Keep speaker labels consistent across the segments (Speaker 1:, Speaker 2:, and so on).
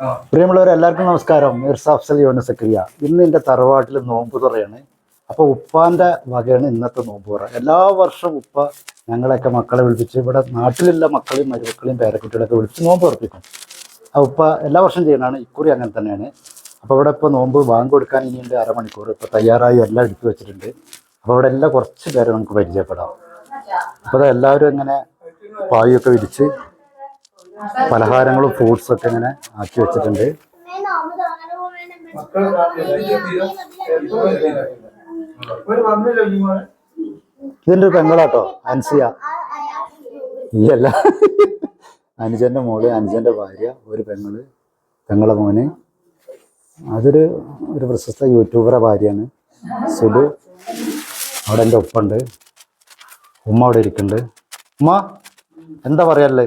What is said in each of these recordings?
Speaker 1: എല്ലാവർക്കും നമസ്കാരം. മിർസ അഫ്സൽ യോന സക്രിയ ഇന്ന് എന്റെ തറവാട്ടിൽ നോമ്പ് തുറയാണ്. അപ്പോൾ ഉപ്പാന്റെ വകയാണ് ഇന്നത്തെ നോമ്പ് തുറ. എല്ലാ വർഷവും ഉപ്പ ഞങ്ങളെയൊക്കെ മക്കളെ വിളിപ്പിച്ച് ഇവിടെ നാട്ടിലുള്ള മക്കളെയും മരുമക്കളെയും പേരക്കുട്ടികളൊക്കെ വിളിച്ച് നോമ്പ് തുറപ്പിക്കും. ആ ഉപ്പ എല്ലാ വർഷവും ചെയ്യണതാണ്. ഇക്കുറി അങ്ങനെ തന്നെയാണ്. അപ്പോൾ ഇവിടെ ഇപ്പോൾ നോമ്പ് ബാങ്ക് കൊടുക്കാൻ ഇനിയുണ്ട് അരമണിക്കൂർ. ഇപ്പോൾ തയ്യാറായി എല്ലാം എടുത്തു വെച്ചിട്ടുണ്ട്. അപ്പോൾ ഇവിടെ എല്ലാം കുറച്ച് പേരെ നമുക്ക് പരിചയപ്പെടാം. അപ്പോൾ എല്ലാവരും ഇങ്ങനെ പായൊക്കെ വിരിച്ച് പലഹാരങ്ങളും ഫ്രൂട്ട്സും ഒക്കെ ഇങ്ങനെ ആക്കി വെച്ചിട്ടുണ്ട്. ഇതിന്റെ ഒരു പെങ്ങളാട്ടോ അൻസിയ. ഇല്ല അനുജന്റെ മോൾ അനുജന്റെ ഭാര്യ ഒരു പെങ്ങൾ പെങ്ങളെ മോന്. അതൊരു ഒരു പ്രശസ്ത യൂട്യൂബറെ ഭാര്യയാണ്. സുലു. അവിടെ എന്റെ ഒപ്പുണ്ട് ഉമ്മ അവിടെ ഇരിക്കുന്നുണ്ട്. ഉമ്മ എന്താ പറയാല്ലേ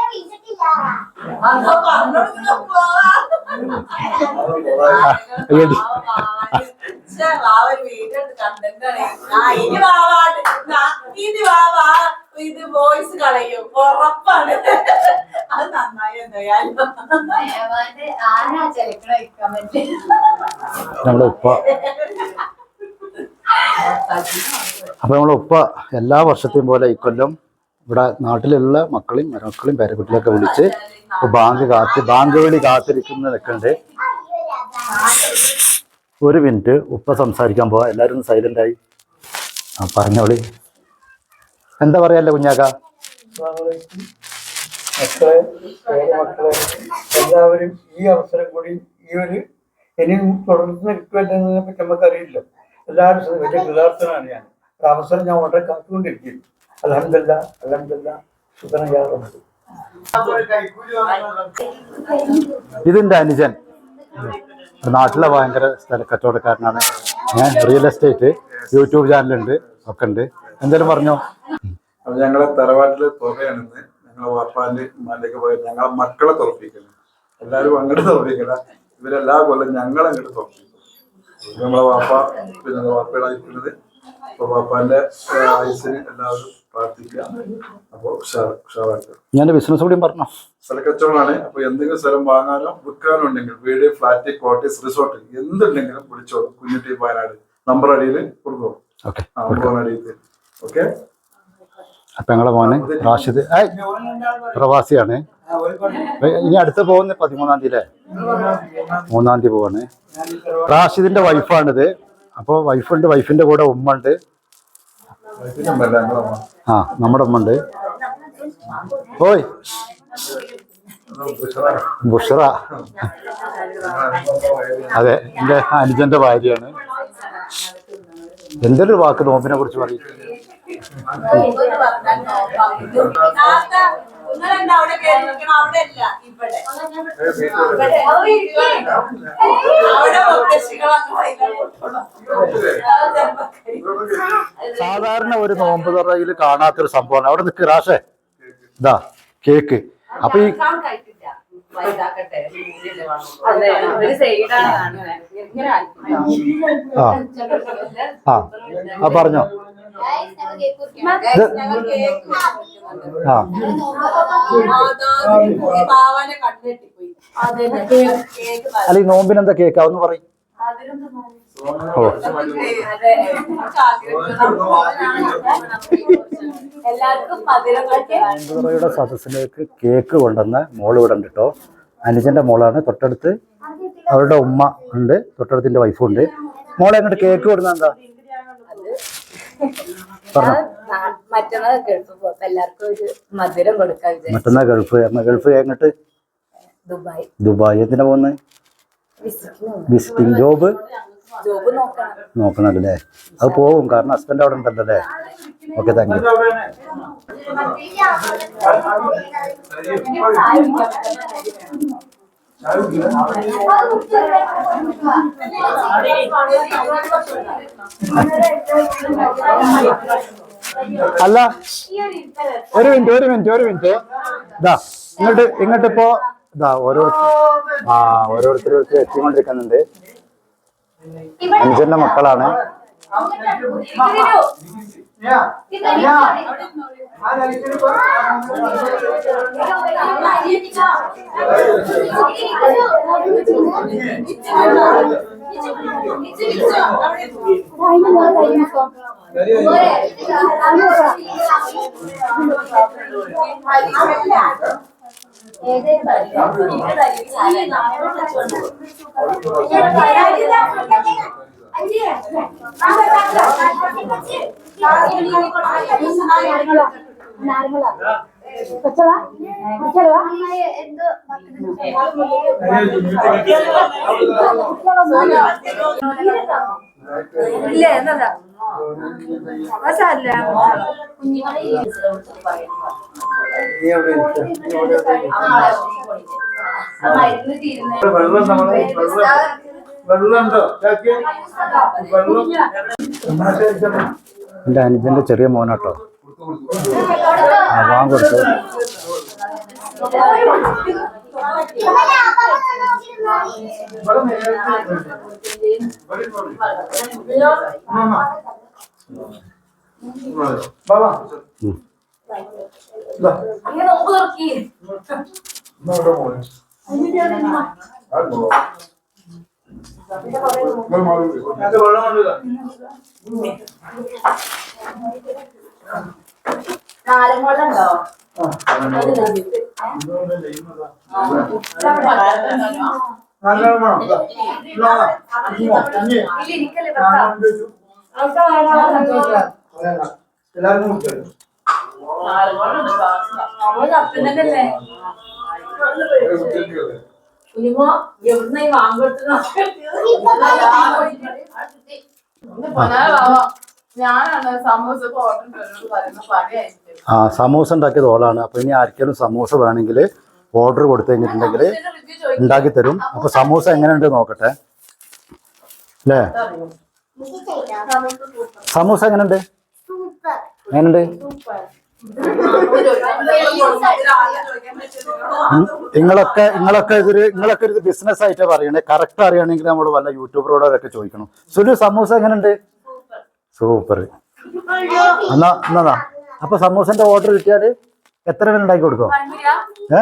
Speaker 2: ഇത് വോയിസ് കളയും ഉറപ്പാണ്. അത് നന്നായി എന്തായാലും
Speaker 1: നമ്മുടെ ഉപ്പ അപ്പൊ നമ്മളെ ഉപ്പ എല്ലാ വർഷത്തെയും പോലെ ഇക്കൊല്ലം ഇവിടെ നാട്ടിലുള്ള മക്കളും മരുമക്കളെയും പേരക്കുട്ടികളൊക്കെ വിളിച്ച് ബാങ്ക് കാത്ത് ബാങ്ക് വിളി കാത്തിരിക്കുന്ന നിൽക്കുന്നുണ്ട് ഒരു മിനിറ്റ് ഉപ്പ സംസാരിക്കാൻ പോവാ. എല്ലാവരും ഒന്ന് സൈലന്റ് ആയി. ആ പറഞ്ഞോളി. എന്താ പറയാല്ലേ കുഞ്ഞാക്ക?
Speaker 3: എല്ലാവരും ഈ അവസരം കൂടി ഈ ഒരു ഇനി തുടർന്ന് കിട്ടുമല്ലെന്നതിനെ പറ്റി നമുക്കറിയില്ല. എല്ലാവരും വലിയ കൃതാർത്ഥനാണ് ഞാൻ. ഒരു അവസരം ഞാൻ വളരെ കാത്തുകൊണ്ടിരിക്കുന്നു അലഹമില്ല അലഹമില്ല സുഖനയാറുണ്ട്
Speaker 1: ഇതിന്റെ അനുജൻ നാട്ടിലെ ഭയങ്കര സ്ഥല കച്ചവടക്കാരനാണ്. ഞാൻ റിയൽ എസ്റ്റേറ്റ് യൂട്യൂബ് ചാനലുണ്ട് ഒക്കെ ഉണ്ട്. എന്തേലും പറഞ്ഞോ?
Speaker 4: അപ്പൊ ഞങ്ങളെ തറവാട്ടിലെ തുറയാണെന്ന്. ഞങ്ങളെ വാപ്പാന്റെ ഉമ്മാന്റെയൊക്കെ പോയി ഞങ്ങളെ മക്കളെ തുറപ്പിക്കണം എല്ലാരും അങ്ങോട്ട് തുറപ്പിക്കല. ഇവരെല്ലാ കൊല്ലം ഞങ്ങളെ അങ്ങോട്ട് തുറപ്പിക്കും. നമ്മളെ വാപ്പ പിന്നെ വാപ്പയുടെ വാപ്പയുടെ എല്ലാവരും പ്രാർത്ഥിക്കുക. അപ്പൊ ഉഷാർ
Speaker 1: ഞാൻ ബിസിനസ് കൂടിയും പറഞ്ഞോ?
Speaker 4: സ്ഥലക്കച്ചവടമാണ് അപ്പൊ എന്തെങ്കിലും സ്ഥലം വാങ്ങാനോ വിൽക്കാനോ ഉണ്ടെങ്കിൽ വീട് ഫ്ലാറ്റ് ക്വാർട്ടേഴ്സ് റിസോർട്ട് എന്തുണ്ടെങ്കിലും വിളിച്ചോളൂ. കുഞ്ഞുട്ടി വയനാട്. നമ്പർ അടിയിൽ കൊടുക്കും?
Speaker 1: ഓക്കെ അപ്പൊ ഞങ്ങളെ മോനെ റാഷിദ്. പ്രവാസിയാണ്. ഇനി അടുത്ത് പോകുന്നേ പതിമൂന്നാം തീയതി അല്ലേ? മൂന്നാം തീയതി പോവാണ്. റാഷിദിന്റെ വൈഫാണിത് അപ്പോൾ വൈഫുണ്ട് വൈഫിന്റെ കൂടെ ഉമ്മ ഉണ്ട് ആ നമ്മുടെ ഉമ്മ ഉണ്ട് ഓയ് ബുഷറ. അതെ എന്റെ അനുജന്റെ ഭാര്യയാണ്. എന്തൊരു വാക്ക് നോമ്പിനെ കുറിച്ച് പറയും?
Speaker 2: നിങ്ങളെന്താ അവിടെ കയറി നിൽക്കണം? അവിടെ അല്ല, ഇവിടെ. അവിടെ മുത്തശ്ശികൾ.
Speaker 1: സാധാരണ ഒരു നോമ്പ് തുറയിൽ കാണാത്തൊരു സംഭവമാണ്. അവിടെ നിൽക്ക് റാഷേ ഇതാ കേക്ക്. അപ്പൊ ഈ ആ. ആ. പറഞ്ഞോ. ആ. അല്ല ഈ നോമ്പിന് എന്താ കേക്ക് പറയും ഓ. സദസ്സിലേക്ക് കേക്ക് കൊണ്ടുവന്ന മോൾ ഇവിടെ ഉണ്ട് കേട്ടോ അനുജന്റെ മോളാണ്. തൊട്ടടുത്ത് അവരുടെ ഉമ്മ ഉണ്ട്. തൊട്ടടുത്തിന്റെ വൈഫുണ്ട് മോളെ അങ്ങോട്ട് കേക്ക് കൊടുക്കുന്ന എന്താ പറഞ്ഞോ.
Speaker 5: മറ്റന്നാൾ ഗൾഫ് പോയപ്പോ എല്ലാവർക്കും ഒരു മധുരം കൊടുക്കാൻ വിചാരിച്ചു.
Speaker 1: മറ്റന്നാ ഗൾഫ് ഗൾഫ് എങ്ങോട്ട്
Speaker 5: ദുബായ്.
Speaker 1: ദുബായ് എന്തിനാ പോകുന്നത് വിസിറ്റിംഗ് ജോബ്
Speaker 5: നോക്കണം.
Speaker 1: നോക്കണല്ലേ അത് പോവും കാരണം ഹസ്ബൻഡ് അവിടെ ഉണ്ടല്ലോ അല്ലേ? Okay thank you. അല്ല ഒരു മിനിറ്റ് ഒരു മിനിറ്റ് ഒരു മിനിറ്റ്. ഇതാ ഇങ്ങോട്ട് ഇങ്ങോട്ട് ഇപ്പോ ഇതാ ഓരോ ആ ഓരോരുത്തരും എത്തിക്കൊണ്ടിരിക്കുന്നുണ്ട്. അഞ്ചന്റെ മക്കളാണ്.
Speaker 5: ఏదైతే ഇല്ല എന്നതാ അതല്ല കുഞ്ഞുങ്ങളെ
Speaker 3: വെള്ളം നമ്മൾ വെള്ളം വെള്ളം.
Speaker 1: എന്റെ അനുജന്റെ ചെറിയ മോനാട്ടോ ആ വാങ്ങ കൊടുത്തു
Speaker 3: ഇവിടെ നേരത്തെ മാമ. ബാബാ. അത് വെള്ളം കൊണ്ടുവരാം.
Speaker 5: നാലും കൊള്ളം ഉണ്ടോ
Speaker 3: നല്ലോണം
Speaker 2: ഞാനാണ് സമൂസ
Speaker 1: ആ സമൂസ ഉണ്ടാക്കിയത് ഓളാണ്. അപ്പൊ ഇനി ആർക്കെങ്കിലും സമൂസ വേണമെങ്കിൽ ഓർഡർ കൊടുത്തു കഴിഞ്ഞിട്ടുണ്ടെങ്കിൽ ഉണ്ടാക്കി തരും അപ്പൊ സമൂസ എങ്ങനെയുണ്ട് നോക്കട്ടെ. അല്ലേ? സമൂസ എങ്ങനെയുണ്ട്? എങ്ങനെയുണ്ട്. നിങ്ങളൊക്കെ നിങ്ങളൊക്കെ ഇതൊരു നിങ്ങളൊക്കെ ഒരു ബിസിനസ് ആയിട്ട് പറയണേ. കറക്റ്റ് അറിയണമെങ്കിൽ നമ്മൾ വല്ല യൂട്യൂബറോടൊക്കെ ചോദിക്കണം. സുലു സമൂസ എങ്ങനെയുണ്ട് സൂപ്പർ എന്നാ എന്നാ അപ്പൊ സമൂസന്റെ ഓർഡർ കിട്ടിയാൽ എത്ര പേര് ഉണ്ടാക്കി കൊടുക്കോ? ഏ?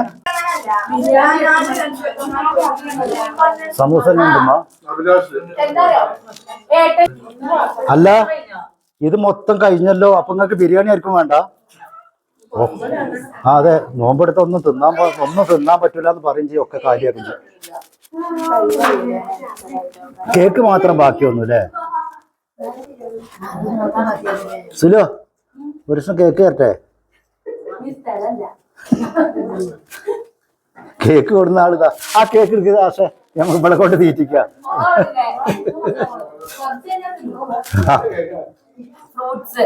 Speaker 1: സമൂസ അല്ല ഇത് മൊത്തം കഴിഞ്ഞല്ലോ. അപ്പൊ നിങ്ങൾക്ക് ബിരിയാണി ആയിരിക്കും വേണ്ട. ആ അതെ. നോമ്പെടുത്ത് ഒന്നും തിന്നാൻ ഒന്നും തിന്നാൻ പറ്റൂല എന്ന് പറയും ചെയ്യും ഒക്കെ കാര്യമാക്കും കേക്ക് മാത്രം ബാക്കിയൊന്നും അല്ലേ സുലോ ഒരു ദിവസം കേക്ക് തരട്ടെ? കേക്ക് കൊടുന്ന ആളിതാ ആ കേക്ക് എടുക്കുക ആശേ. ഞങ്ങൾ ഇവിടെ കൊണ്ട് തീറ്റിക്കാം.
Speaker 5: ഫ്രൂട്ട്സ്.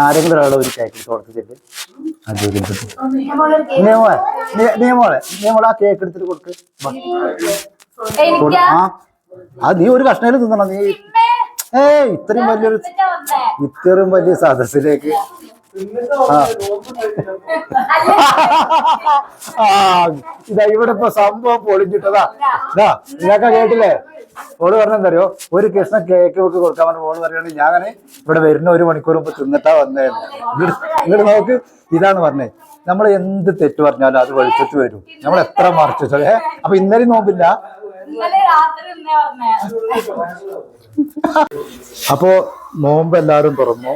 Speaker 1: ആരെങ്കിലും ഒരാളെ ഒരു കേക്ക് കൊടുത്തിട്ട് നിയമോളെ നിയമോളെ ആ കേക്ക് എടുത്തിട്ട് കൊടുക്ക്. അത് നീ ഒരു കഷ്ണയിൽ തിന്നണം നീ. ഏ ഇത്രയും വലിയൊരു ഇത്രയും വലിയ സദസ്സിലേക്ക് ഇതാ ഇവിടെ ഇപ്പൊ സംഭവം പൊളിഞ്ഞിട്ടതാ. ഇതാ ഇതൊക്കെ കേട്ടില്ലേ? ഓൾ പറഞ്ഞെന്തറിയോ? ഒരു കൃഷ്ണ കേക്ക് വെക്ക് കൊടുക്കാൻ പറഞ്ഞ ഓൾ പറയുകയാണെങ്കിൽ ഞാൻ ഇവിടെ വരുന്ന ഒരു മണിക്കൂർ മുമ്പ് തിന്നിട്ടാ വന്നേ. ഇങ്ങോട്ട് നോക്ക്. ഇതാണ് പറഞ്ഞേ. നമ്മൾ എന്ത് തെറ്റ് പറഞ്ഞാലും അത് വെളിച്ചത്ത് വരും. നമ്മൾ എത്ര മറച്ചു. വെച്ചാൽ, ഏ? അപ്പൊ ഇന്നലെ നോമ്പില്ല? അപ്പോ നോമ്പ് എല്ലാരും തുറന്നു?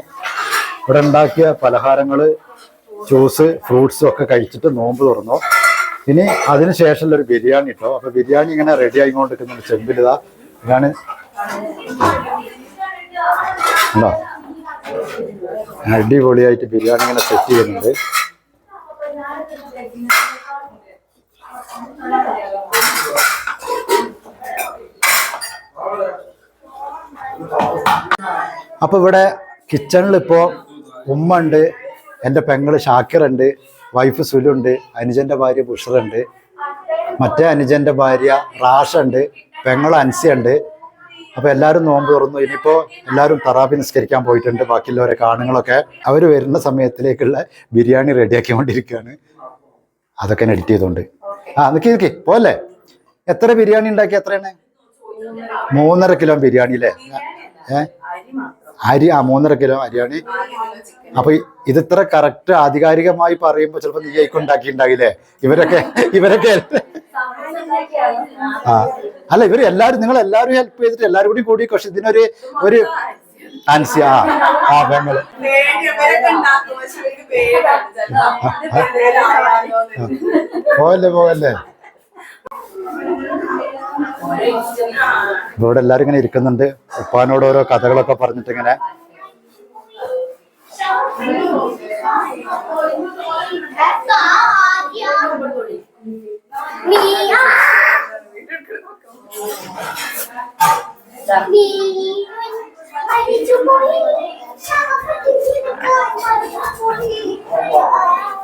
Speaker 1: ഇവിടെ ഉണ്ടാക്കിയ പലഹാരങ്ങൾ ജ്യൂസ് ഫ്രൂട്ട്സും ഒക്കെ കഴിച്ചിട്ട് നോമ്പ് തുറന്നു. ഇനി അതിന് ശേഷമുള്ള ഒരു ബിരിയാണി ഇട്ടോ അപ്പൊ ബിരിയാണി ഇങ്ങനെ റെഡി ആയിക്കൊണ്ടിരിക്കുന്നുണ്ട് ചെമ്പിലിതാ ഇതാണ്. അടിപൊളിയായിട്ട് ബിരിയാണി ഇങ്ങനെ സെറ്റ് ചെയ്യുന്നുണ്ട്. അപ്പൊ ഇവിടെ കിച്ചണിൽ ഇപ്പോ ഉമ്മ ഉണ്ട് എന്റെ പെങ്ങൾ ഷാക്കിറുണ്ട് വൈഫ് സുലുണ്ട് അനുജന്റെ ഭാര്യ ബുഷറുണ്ട് മറ്റേ അനുജന്റെ ഭാര്യ റാഷ ഉണ്ട് പെങ്ങൾ അൻസിയുണ്ട്. അപ്പോൾ എല്ലാവരും നോമ്പ് തുറന്നു. ഇനിയിപ്പോൾ എല്ലാവരും തറാബി നിസ്കരിക്കാൻ പോയിട്ടുണ്ട്. ബാക്കിയുള്ളവരെ കാണുങ്ങളൊക്കെ. അവർ വരുന്ന സമയത്തിലേക്കുള്ള ബിരിയാണി റെഡിയാക്കിക്കൊണ്ടിരിക്കുകയാണ്. അതൊക്കെ എഡിറ്റ് ചെയ്തുകൊണ്ട്. ആ നിൽക്കി നിൽക്കി പോലെ എത്ര ബിരിയാണി ഉണ്ടാക്കി എത്രയാണ്? മൂന്നര കിലോ ബിരിയാണി അല്ലേ? ഏ? അരി ആ മൂന്നര കിലോ അരിയാണ്. അപ്പൊ ഇതിത്ര ഇത് ഇത്ര കറക്റ്റ് ആധികാരികമായി പറയുമ്പോ ചിലപ്പോ നീ ആയിക്കും ഉണ്ടാക്കി ഉണ്ടാകില്ലേ ഇവരൊക്കെ ഇവരൊക്കെ ആ. അല്ല ഇവർ എല്ലാവരും നിങ്ങൾ എല്ലാവരും ഹെൽപ്പ് ചെയ്തിട്ട് എല്ലാവരും കൂടി കൂടി പക്ഷെ ഇതിനൊരു ഒരു ആൻസി ആ ആ പെങ്ങൾ.
Speaker 2: പേടി ഇവരൊക്കെ
Speaker 1: ഇവിടെ എല്ലാരും ഇങ്ങനെ ഇരിക്കുന്നുണ്ട് ഉപ്പാനോട് ഓരോ കഥകളൊക്കെ പറഞ്ഞിട്ട് ഇങ്ങനെ
Speaker 2: ബാബാ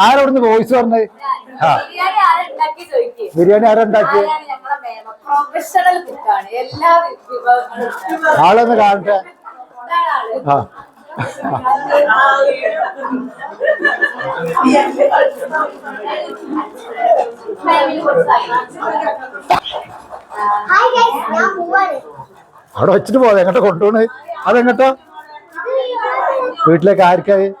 Speaker 1: ആരോടുന്ന് വോയിസ് പറഞ്ഞത് ആ.
Speaker 5: ബിരിയാണി ആരുണ്ടാക്കി
Speaker 1: ആളൊന്ന് കാണട്ടെ. ആ. അവിടെ വെച്ചിട്ട് പോകാം. എങ്ങോട്ടാ കൊണ്ടുപോണേ? അതെങ്ങോട്ടാ? വീട്ടിലേക്ക് ആർക്കായി ആ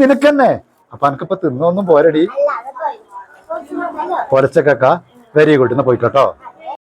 Speaker 1: നിനക്കെന്നെ. അപ്പൊ എനിക്കിപ്പോ തിന്നൊന്നും പോരടി. പൊലച്ചക്കൊക്കെ വെരി ഗുഡ് എന്നാ പോയിക്കോട്ടോ.